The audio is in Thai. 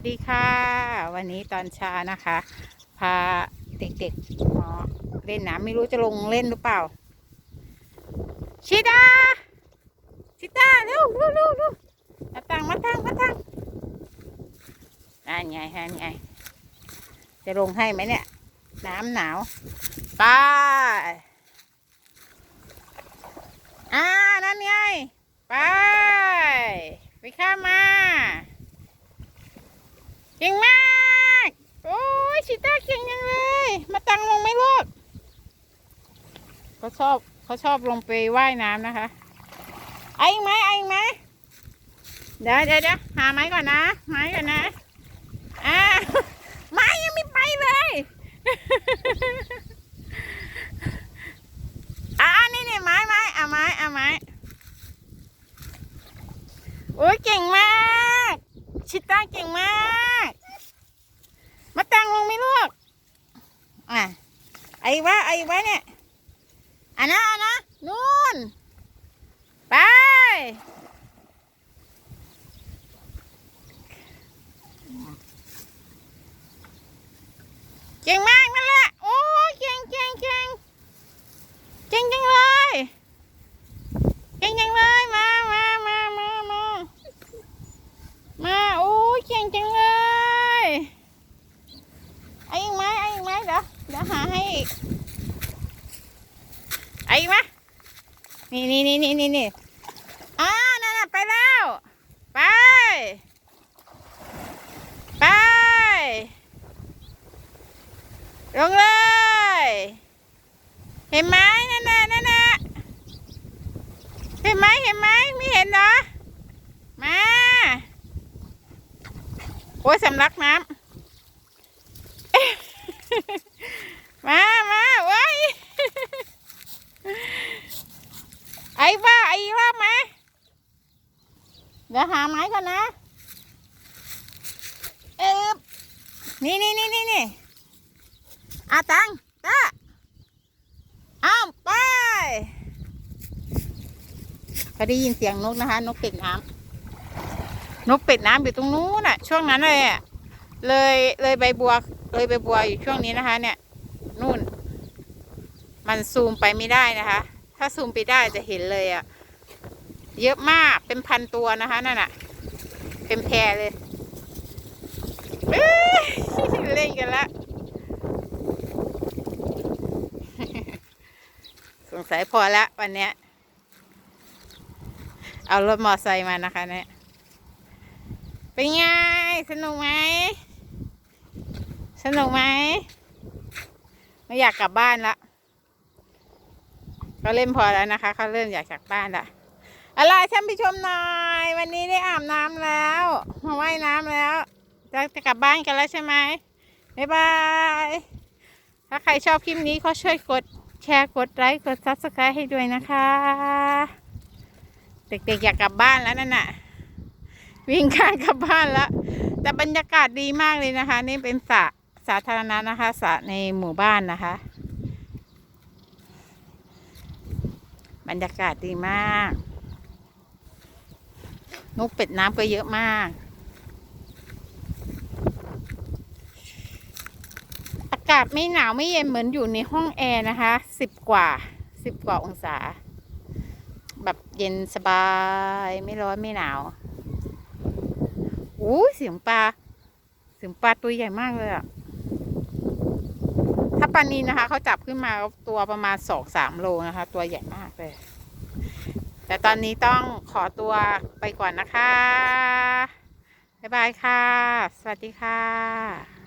สวัสดีค่ะ วันนี้ตอนเช้านะคะ พาเด็กๆมาเล่นน้ำไม่รู้จะลงเล่นหรือเปล่า ชิดา ชิดาเร็วเร็วเร็วเร็วมาตั้งมาตั้งมาตั้งนั่นไงนั่นไง จะลงให้ไหมเนี่ย น้ำหนาวไปอ่านั่นไง ไป ไปข้ามา เก่งมาก โอ้ยชิต้าเก่งยังเลย มาตังลงไหมลูกเขาชอบเขาชอบลงไปว่ายน้ำนะคะไอ้ไหมไอ้ไหมเดี๋ยวเดี๋ยวเดี๋ยวหาไม้ก่อนนะ ไม้ก่อนนะอ่าไม้ยังไม่ไปเลยอ่านี่นี่ไม้ไม้อะไม้อะไม้โอ้ยเก่งมาก ชิต้าเก่งมาก มาตังลงไหม่ลูก อะ ไอ้วะไอ้วะเนี่ยอันนะอันนะนู่น ไป เก่งมากนั่นแหละ โอ้ยเก่งเก่งเก่งเก่งจังเลย เก่งจังเลย มามามามามา มาโอ้ย เก่งจังเลยไอ้อีกไหมไอ้อีกไหมเดี๋ยวเดี๋ยวหาให้อีกไอ้อีกไหมนี่นี่นี่นี่นี่นี่อ่านั่นน่ะไปแล้ว ไป ไป ลงเลย เห็นไหมนั่นน่ะนั่นน่ะเห็นไหมเห็นไหมไม่เห็นเหรอ มา โอ้ยสำลักน้ำ มามาไว้ยไอ้ว่าไอ้รอบไหมเดี๋ยวหาไม้ก่อนนะเอ๊บนี่นี่นี่นี่นี่อาตังตาอ้าวไปพอได้ยินเสียงนกนะคะ นกเป็ดน้ำ นกเป็ดน้ำอยู่ตรงนู้นน่ะ ช่วงนั้นเลยอะเลยเลยใบบัวเลยใบบัวอยู่ช่วงนี้นะคะ เนี่ย นู่น มันซูมไปไม่ได้นะคะ ถ้าซูมไปได้จะเห็นเลยอะเยอะมากเป็นพันตัวนะคะนั่นน่ะ เป็นแพรเลยเอ้ยเล่นกันละสงสัยพอละวันเนี้ย เอารถมอไซค์มานะคะเนี่ย เป็นไง สนุกไหม สนุกไหม ไม่อยากกลับบ้านละเขาเล่นพอแล้วนะคะ เขาเริ่มอยากกลับบ้านละอะไรท่านผู้ชมหน่อย วันนี้ได้อาบน้ำแล้วมาว่ายน้ำแล้ว จะจะกลับบ้านกันแล้วใช่ไหมบ๊ายบาย ถ้าใครชอบคลิปนี้ก็ช่วยกดแชร์กดไลค์กดซับสไครต์ให้ด้วยนะคะ เด็กๆอยากกลับบ้านแล้วนั่นน่ะ วิ่งข้างกลับบ้านแล้วแต่บรรยากาศดีมากเลยนะคะ นี่เป็นสระสาธารณะนะคะสระในหมู่บ้านนะคะ บรรยากาศดีมาก นกเป็ดน้ำก็เยอะมาก อากาศไม่หนาวไม่เย็นเหมือนอยู่ในห้องแอร์นะคะสิบกว่าสิบกว่าองศา แบบเย็นสบายไม่ร้อนไม่หนาว อู้เสียงปลา เสียงปลาตัวใหญ่มากเลยอะถ้าปลานีนะคะเขาจับขึ้นมาตัวประมาณสองสามโลนะคะ ตัวใหญ่มากเลย แต่ตอนนี้ต้องขอตัวไปก่อนนะคะ บ๊ายบายค่ะ สวัสดีค่ะ